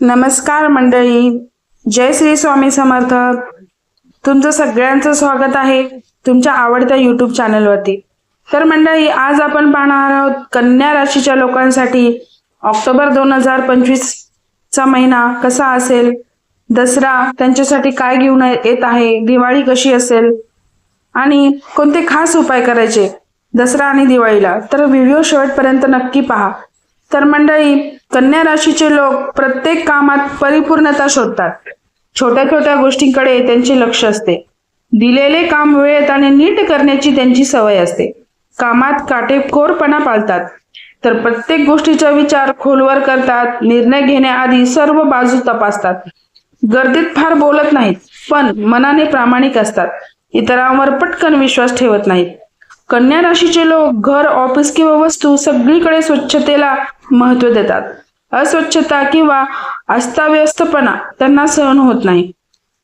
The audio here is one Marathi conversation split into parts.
नमस्कार मंडळी. जय श्री स्वामी समर्थ. तुमचं सगळ्यांचं स्वागत आहे तुमच्या आवडत्या युट्यूब चॅनलवरती तर मंडळी आज आपण पाहणार आहोत कन्या राशीच्या लोकांसाठी ऑक्टोबर दोन हजार पंचवीसचा महिना कसा असेल? दसरा त्यांच्यासाठी काय घेऊन येत आहे? दिवाळी कशी असेल? आणि कोणते खास उपाय करायचे? दसरा आणि दिवाळीला. तर व्हिडिओ शेवटपर्यंत नक्की पहा. तर मंडळी कन्या राशीचे लोक प्रत्येक कामात परिपूर्णता शोधतात. छोट्या छोट्या गोष्टींकडे त्यांचे लक्ष असते. दिलेले काम वेळेत आणि नीट करण्याची त्यांची सवय असते. कामात काटेकोरपणा पाळतात. तर प्रत्येक गोष्टीचा विचार खोलवर करतात. निर्णय घेण्याआधी सर्व बाजू तपासतात. गर्दीत फार बोलत नाहीत पण मनाने प्रामाणिक असतात. इतरांवर पटकन विश्वास ठेवत नाहीत. कन्या राशीचे लोक घर ऑफिस किंवा वस्तू सगळीकडे स्वच्छतेला महत्त्व देतात. अस्वच्छता किंवा अस्ताव्यस्तपणा त्यांना सहन होत नाही.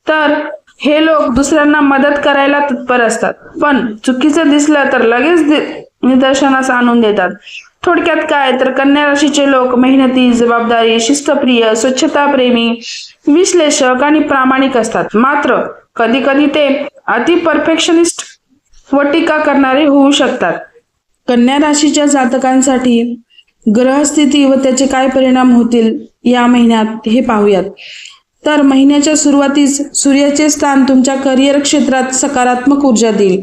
तर हे लोक दुसऱ्यांना मदत करायला तत्पर असतात. पण चुकीचं दिसलं तर लगेच निदर्शनास आणून देतात. थोडक्यात काय? तर कन्या राशीचे लोक मेहनती जबाबदारी शिस्तप्रिय स्वच्छताप्रेमी विश्लेषक आणि प्रामाणिक असतात. मात्र कधी कधी ते अति परफेक्शनिस्ट व टीका करणारे होऊ शकतात. कन्या राशीच्या जातकांसाठी ग्रहस्थिती व त्याचे काय परिणाम होतील या महिन्यात हे पाहूयात. तर महिन्याच्या सुरुवातीस सूर्याचे स्थान तुमच्या करिअर क्षेत्रात सकारात्मक ऊर्जा देईल.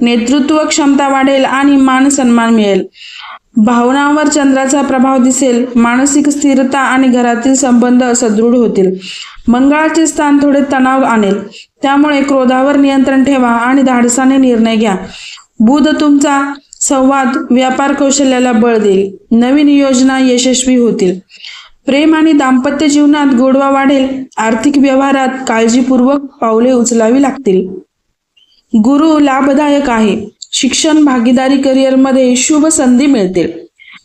नेतृत्व क्षमता वाढेल आणि मान सन्मान मिळेल. भावनांवर चंद्राचा प्रभाव दिसेल मानसिक स्थिरता आणि घरातील संबंध सदृढ होतील. मंगळाचे स्थान थोडे तणाव आणेल. त्यामुळे क्रोधावर नियंत्रण ठेवा आणि धाडसाने निर्णय घ्या. बुध तुमचा संवाद व्यापार कौशल्याला बळ देईल. नवीन योजना यशस्वी होतील. प्रेम आणि दाम्पत्य जीवनात गोडवा वाढेल. आर्थिक व्यवहारात काळजीपूर्वक पावले उचलावी लागतील. गुरु लाभदायक आहे. शिक्षण भागीदारी करिअरमध्ये शुभ संधी मिळतील.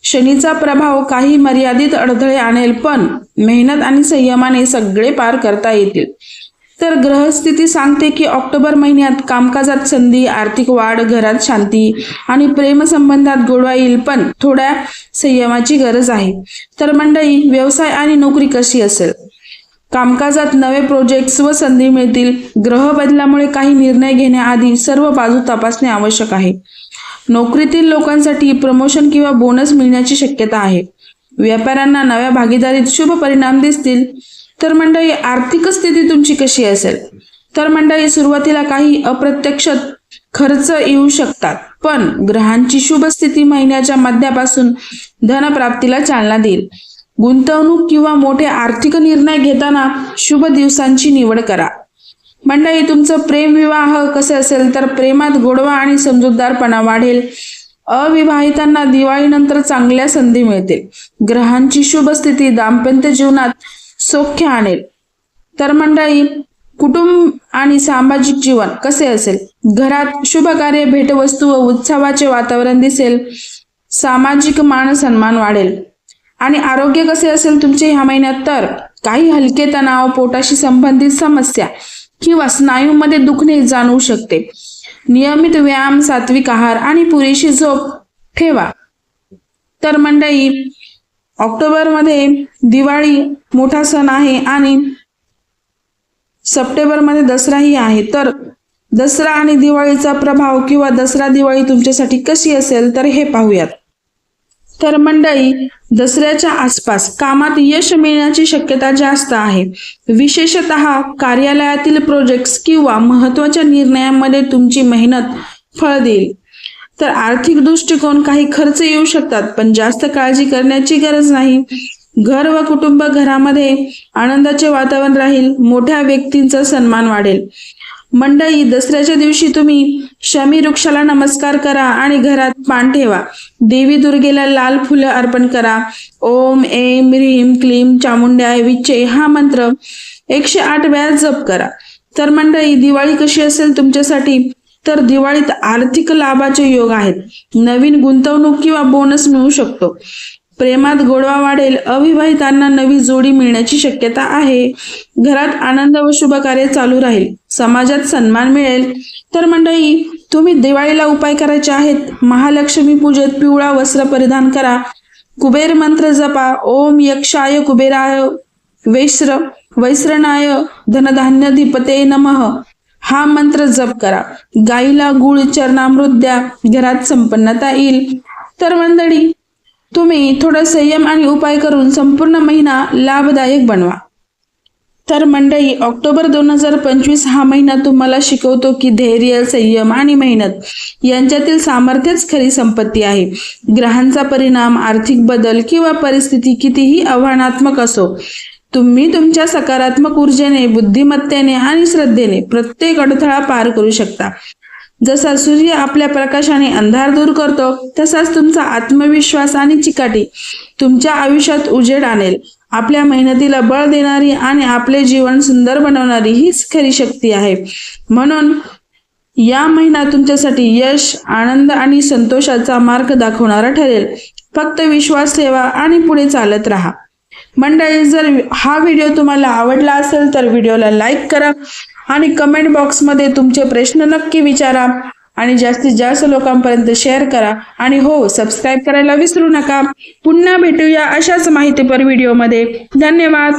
शनीचा प्रभाव काही मर्यादित अडथळे आणेल पण मेहनत आणि संयमाने सगळे पार करता येतील. तर ग्रहस्थिती सांगते की ऑक्टोबर महिन्यात कामकाजात संधी आर्थिक वाढ घरात शांती आणि प्रेमसंबंधात गोडवा येईल पण थोड्या संयमाची गरज आहे. तर मंडळी व्यवसाय आणि नोकरी कशी असेल? कामकाजात नवे प्रोजेक्ट्स व संधी मिळतील. ग्रह बदलामुळे काही निर्णय घेण्याआधी सर्व बाजू तपासणे आवश्यक आहे. नोकरीतील लोकांसाठी प्रमोशन किंवा बोनस मिळण्याची शक्यता आहे. व्यापाऱ्यांना नव्या भागीदारीत शुभ परिणाम दिसतील. तर मंडळी आर्थिक स्थिती तुमची कशी असेल? तर मंडळी सुरुवातीला काही अप्रत्यक्ष खर्च येऊ शकतात पण ग्रहांची शुभ स्थिती महिन्याच्या मध्यापासून धनप्राप्तीला चालना देईल. गुंतवणूक किंवा मोठे आर्थिक निर्णय घेताना शुभ दिवसांची निवड करा. मंडळी तुमचं प्रेम विवाह कसे असेल तर प्रेमात गोडवा आणि समजूतदारपणा वाढेल. अविवाहितांना दिवाळीनंतर चांगल्या संधी मिळतील. ग्रहांची शुभ स्थिती दाम्पत्य जीवनात सौख्य आणेल. तर मंडळी कुटुंब आणि सामाजिक जीवन कसे असेल? घरात शुभ कार्य भेटवस्तू व उत्सवाचे वातावरण दिसेल. सामाजिक मान सन्मान वाढेल. आणि आरोग्य कसे असेल तुमचे ह्या महिन्यात? तर काही हलके तणाव पोटाशी संबंधित समस्या किंवा स्नायूमध्ये दुखणे जाणवू शकते. नियमित व्यायाम सात्विक आहार आणि पुरेशी झोप ठेवा. तर मंडळी ऑक्टोबरमध्ये दिवाळी मोठा सण आहे आणि सप्टेंबरमध्ये दसराही आहे. तर दसरा आणि दिवाळीचा प्रभाव किंवा दसरा दिवाळी तुमच्यासाठी कशी असेल? तर हे पाहूयात. तर मंडळी दसऱ्याच्या आसपास कामात यश मिळण्याची शक्यता जास्त आहे. विशेषत कार्यालयातील प्रोजेक्ट्स किंवा महत्त्वाच्या निर्णयांमध्ये तुमची मेहनत फळ देईल. तर आर्थिक दृष्टिकोन काही खर्च येऊ शकतात पण जास्त काळजी करण्याची गरज नाही. घर व कुटुंब घरामध्ये आनंदाचे वातावरण राहील मोठ्या व्यक्तींचा सन्मान वाढेल. मंडळी दसऱ्याच्या दिवशी तुम्ही शमी वृक्षाला नमस्कार करा आणि घरात पान ठेवा. देवी दुर्गेला लाल फुलं अर्पण करा. ओम एम ह्रीम क्लीम चामुंड्याय विचे हा मंत्र एकशे आठ वेळा जप करा. तर मंडळी दिवाळी कशी असेल तुमच्यासाठी? तर दिवाळीत आर्थिक लाभाचे योग आहेत. नवीन गुंतवणूक किंवा बोनस मिळू शकतो. प्रेमात गोडवा वाढेल अविवाहितांना नवी जोडी मिळण्याची शक्यता आहे. घरात आनंद व शुभ कार्य चालू राहील. समाजात सन्मान मिळेल. तर मंडळी तुम्ही दिवाळीला उपाय करायचे आहेत? महालक्ष्मी पूजेत पिवळा वस्त्र परिधान करा. कुबेर मंत्र जपा. ओम यक्षाय कुबेराय वैश्र वैश्रनाय धनधान्यधिपते नमः. हा मंत्र जप करा. गाईला गुळ चरणामृत द्या. घरात संपन्नता येईल. तर मंडळी तुम्ही थोडा संयम आणि उपाय करून संपूर्ण महिना लाभदायक बनवा. तर मंडळी ऑक्टोबर दोन हजार पंचवीस हा महिना तुम्हाला शिकवतो की धैर्य संयम आणि मेहनत यांच्यातील सामर्थ्यच खरी संपत्ती आहे. ग्रहांचा परिणाम आर्थिक बदल किंवा परिस्थिती कितीही आव्हानात्मक असो तुम्ही तुमच्या सकारात्मक ऊर्जेने बुद्धिमत्तेने आणि श्रद्धेने प्रत्येक अडथळा पार करू शकता. जसा सूर्य आपल्या प्रकाशाने अंधार दूर करतो तसाच तुमचा आत्मविश्वास आणि चिकाटी तुमच्या आयुष्यात उजेड आणेल. आपल्या मेहनतीला बळ देणारी आणि आपले जीवन सुंदर बनवणारी हीच खरी शक्ती आहे. म्हणून या महिना तुमच्यासाठी यश आनंद आणि संतोषाचा मार्ग दाखवणारा ठरेल. फक्त विश्वास ठेवा आणि पुढे चालत राहा. मंडळी जर हा व्हिडिओ तुम्हाला आवडला असेल तर व्हिडिओला लाईक करा. आणि कमेंट बॉक्समध्ये तुमचे प्रश्न नक्की विचारा आणि जास्तीत जास्त लोकांपर्यंत शेअर करा. आणि हो सबस्क्राईब करायला विसरू नका. पुन्हा भेटूया अशाच माहितीपर व्हिडिओमध्ये धन्यवाद.